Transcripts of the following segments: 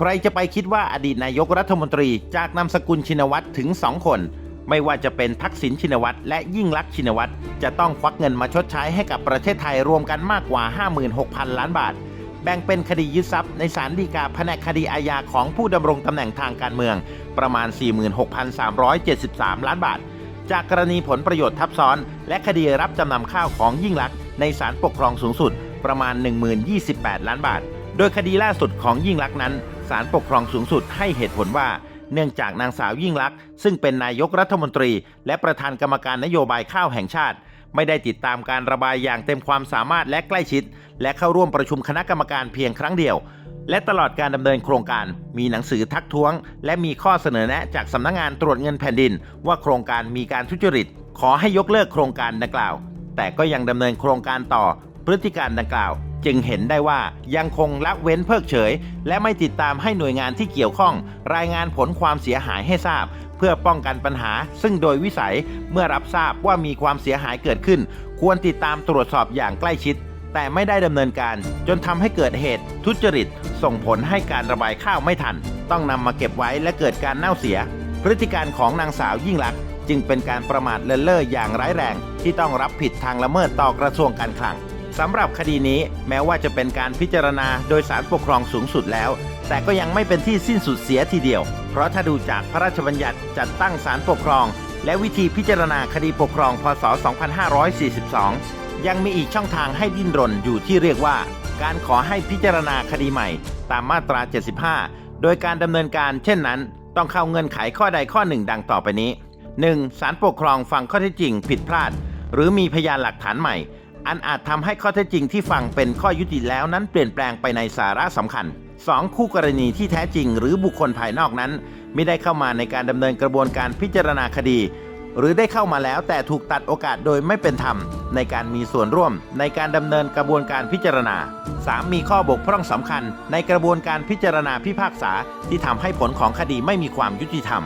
ใครจะไปคิดว่าอดีตนายกรัฐมนตรีจากนามสกุลชินวัตรถึง 2 คน ไม่ว่าจะเป็นทักษิณชินวัตรและยิ่งลักษณ์ชินวัตรจะต้องควักเงินมาชดใช้ให้กับประเทศไทยรวมกันมากกว่า 56,000 ล้านบาท แบ่งเป็นคดียึดทรัพย์ในศาลฎีกาแผนกคดีอาญาของผู้ดำรงตำแหน่งทางการเมือง ประมาณ 46,373 ล้านบาท จากกรณีผลประโยชน์ทับซ้อน และคดีรับจำนำข้าวของยิ่งลักษณ์ในศาลปกครองสูงสุด ประมาณ 1028 ล้านบาท โดยคดีล่าสุดของยิ่งลักษณ์นั้น ศาลปกครองสูงสุดให้เหตุผลว่า เนื่องจากนางสาวยิ่งลักษณ์ซึ่งเป็นนายกรัฐมนตรี และประธานกรรมการนโยบายข้าวแห่งชาติ ไม่ได้ติดตามการระบายอย่างเต็มความสามารถและใกล้ชิด และเข้าร่วมประชุมคณะกรรมการเพียงครั้งเดียว และตลอดการดำเนินโครงการ มีหนังสือทักท้วง และมีข้อเสนอแนะจากสำนักงงานตรวจเงินแผ่นดิน ว่าโครงการมีการทุจริต ขอให้ยกเลิกโครงการดังกล่าว แต่ก็ยังดำเนินโครงการต่อพฤติการดังกล่าว จึงเห็นได้ว่ายังคงละเว้นเพิกเฉย และไม่ติดตามให้หน่วยงานที่เกี่ยวข้อง รายงานผลความเสียหายให้ทราบ เพื่อป้องกันปัญหา ซึ่งโดยวิสัยเมื่อรับทราบว่ามีความเสียหายเกิดขึ้น ควรติดตามตรวจสอบอย่างใกล้ชิด แต่ไม่ได้ดำเนินการ จนทำให้เกิดเหตุ ทุจริต ส่งผลให้การระบายข้าวไม่ทัน ต้องนำมาเก็บไว้และเกิดการเน่าเสีย พฤติการของนางสาวยิ่งลักษณ์จึงเป็นการประมาทเลินเล่ออย่างร้ายแรง ที่ต้องรับผิดทางละเมิดต่อกระทรวงการคลัง สำหรับคดีนี้แม้ว่าจะเป็นการพิจารณาโดยสารปกครองสูงสุดแล้ว แต่ก็ยังไม่เป็นที่สิ้นสุดเสียทีเดียว เพราะถ้าดูจากพระราชบัญญัติจัดตั้งศาลปกครอง และวิธีพิจารณาคดีปกครองพศ 2542 ยังมีอีกช่องทางให้ดิ้นรนอยู่ที่เรียกว่า การขอให้พิจารณาคดีใหม่ ตามมาตรา 75 โดยการดำเนินการเช่นนั้น ต้องเข้าเงื่อนไขข้อใดข้อหนึ่งดังต่อไปนี้ 1. ศาลปกครองฟังข้อเท็จจริงผิดพลาด หรือมีพยานหลักฐานใหม่ อันอาจทำให้ข้อเท็จจริงที่ฟังเป็นข้อยุติแล้วนั้นเปลี่ยนแปลงไปในสาระสำคัญ 2. คู่กรณีที่แท้จริง หรือบุคคลภายนอกนั้น ไม่ได้เข้ามาในการดำเนินกระบวนการพิจารณาคดี หรือได้เข้ามาแล้วแต่ถูกตัดโอกาสโดยไม่เป็นธรรม ในการมีส่วนร่วม ในการดำเนินกระบวนการพิจารณา 3. มีข้อบกพร่องสำคัญ ในกระบวนการพิจารณาพิพากษาที่ทำให้ผลของคดีไม่มีความยุติธรรม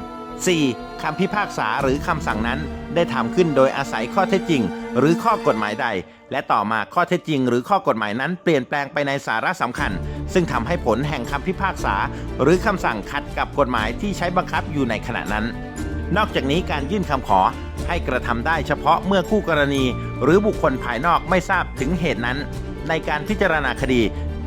4. คำพิพากษาหรือคำสั่งนั้น ได้ทำขึ้นโดยอาศัยข้อเท็จจริง หรือข้อกฎหมายใด และต่อมาข้อเท็จจริง หรือข้อกฎหมายนั้นเปลี่ยนแปลงไปในสาระสำคัญ ซึ่งทำให้ผลแห่งคำพิพากษา หรือคำสั่งขัดกับกฎหมายที่ใช้บังคับอยู่ในขณะนั้น นอกจากนี้การยื่นคำขอให้กระทำได้เฉพาะเมื่อคู่กรณี หรือบุคคลภายนอกไม่ทราบถึงเหตุนั้น ในการพิจารณาคดี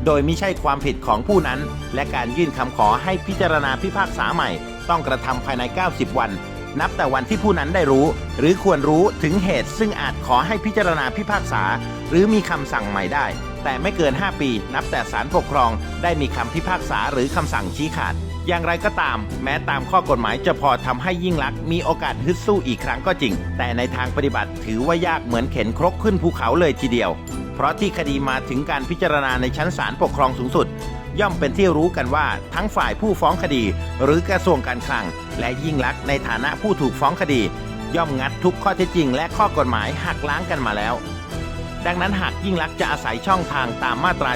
โดยไม่ใช่ความผิดของผู้นั้น และการยื่นคำขอให้พิจารณาพิพากษาใหม่ ต้องกระทำภายใน 90 วัน นับแต่วันที่ผู้นั้นได้รู้ หรือควรรู้ถึงเหตุซึ่งอาจขอให้พิจารณาพิพากษา หรือมีคำสั่งใหม่ได้ แต่ไม่เกิน 5 ปี นับแต่ศาลปกครอง ได้มีคำพิพากษาหรือคำสั่งชี้ขาด อย่างไรก็ตาม แม้ตามข้อกฎหมายจะพอทำให้ยิ่งลักษณ์มีโอกาสฮึดสู้อีกครั้งก็จริง แต่ในทางปฏิบัติถือว่ายากเหมือนเข็นครกขึ้นภูเขาเลยทีเดียว เพราะที่คดีมาถึงการพิจารณาในชั้นศาลปกครองสูงสุด ย่อมเป็นที่รู้กันว่าทั้งฝ่ายผู้ฟ้องคดี หรือกระทรวงการคลัง และยิ่งลักษณ์ในฐานะผู้ถูกฟ้องคดี ย่อมงัดทุกข้อเท็จจริง และข้อกฎหมายหักล้างกันมาแล้ว ดังนั้นหากยิ่งลักษณ์จะอาศัยช่องทางตามมาตรา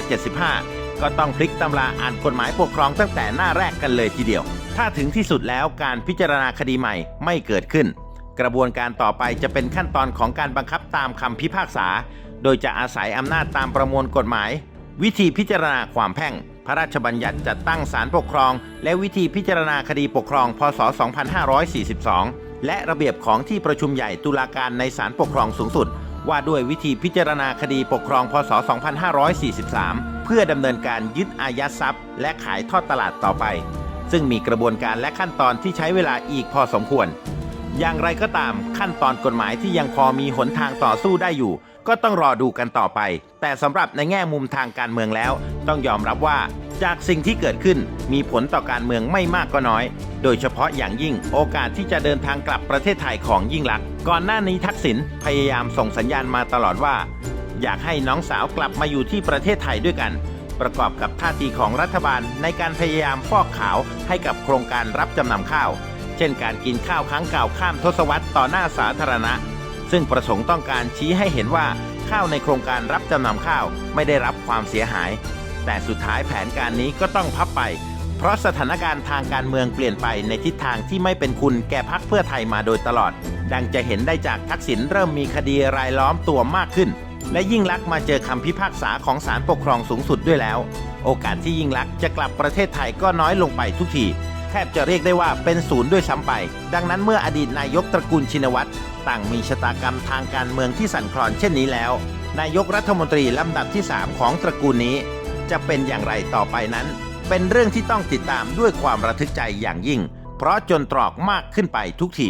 75 ก็ต้องพลิกตำราอ่านกฎหมายปกครองตั้งแต่หน้าแรกกันเลยทีเดียว ถ้าถึงที่สุดแล้วการพิจารณาคดีใหม่ไม่เกิดขึ้น กระบวนการต่อไปจะเป็นขั้นตอนของการบังคับตามคำพิพากษา โดยจะอาศัยอำนาจตามประมวลกฎหมาย วิธีพิจารณาความแพ่ง ระราชบัญญัติจัดตั้งศาลปกครอง และวิธีพิจารณาคดีปกครอง พศ 2542 และระเบียบของที่ประชุมใหญ่ตุลาการในศาลปกครองสูงสุด ว่าด้วยวิธีพิจารณาคดีปกครอง พศ 2543 เพื่อดำเนินการยึดอายัดทรัพย์ และขายทอดตลาดต่อไป ซึ่งมีกระบวนการและขั้นตอนที่ใช้เวลาอีกพอสมควร อย่างไรก็ตามขั้นตอนกฎหมายที่ยังพอมีหนทางต่อสู้ได้อยู่ ก็ต้องรอดูกันต่อไป แต่สำหรับในแง่มุมทางการเมืองแล้ว ต้องยอมรับว่าจากสิ่งที่เกิดขึ้นมีผลต่อการเมืองไม่มากก็น้อย โดยเฉพาะอย่างยิ่งโอกาสที่จะเดินทางกลับประเทศไทยของยิ่งลักษณ์ก่อนหน้านี้ทักษิณพยายามส่งสัญญาณมาตลอดว่า อยากให้น้องสาวกลับมาอยู่ที่ประเทศไทยด้วยกัน ประกอบกับท่าทีของรัฐบาลในการพยายามฟอกขาวให้กับโครงการรับจำนำข้าว เช่นการกินข้าวครั้งเก่าข้ามทศวรรษต่อหน้าสาธารณะ ซึ่งประสงค์ต้องการชี้ให้เห็นว่าข้าวในโครงการรับจำนำข้าวไม่ได้รับความเสียหาย แต่สุดท้ายแผนการนี้ก็ต้องพับไป เพราะสถานการณ์ทางการเมืองเปลี่ยนไปในทิศทางที่ไม่เป็นคุณแก่พักเพื่อไทยมาโดยตลอด ดังจะเห็นได้จากทักษิณเริ่มมีคดีรายล้อมตัวมากขึ้น และยิ่งลักษณ์มาเจอคำพิพากษาของศาลปกครองสูงสุดด้วยแล้ว โอกาสที่ยิ่งลักษณ์จะกลับประเทศไทยก็น้อยลงไปทุกที แทบจะเรียกได้ว่าเป็นศูนย์ด้วยซ้ำไป ดังนั้นเมื่ออดีตนายกตระกูลชินวัตรต่างมีชะตากรรมทางการเมืองที่สั่นคลอนเช่นนี้แล้ว นายกรัฐมนตรีลำดับที่ 3 ของตระกูลนี้ จะเป็นอย่างไรต่อไปนั้น เป็นเรื่องที่ต้องติดตามด้วยความระทึกใจอย่างยิ่ง เพราะจนตรอกมากขึ้นไปทุกที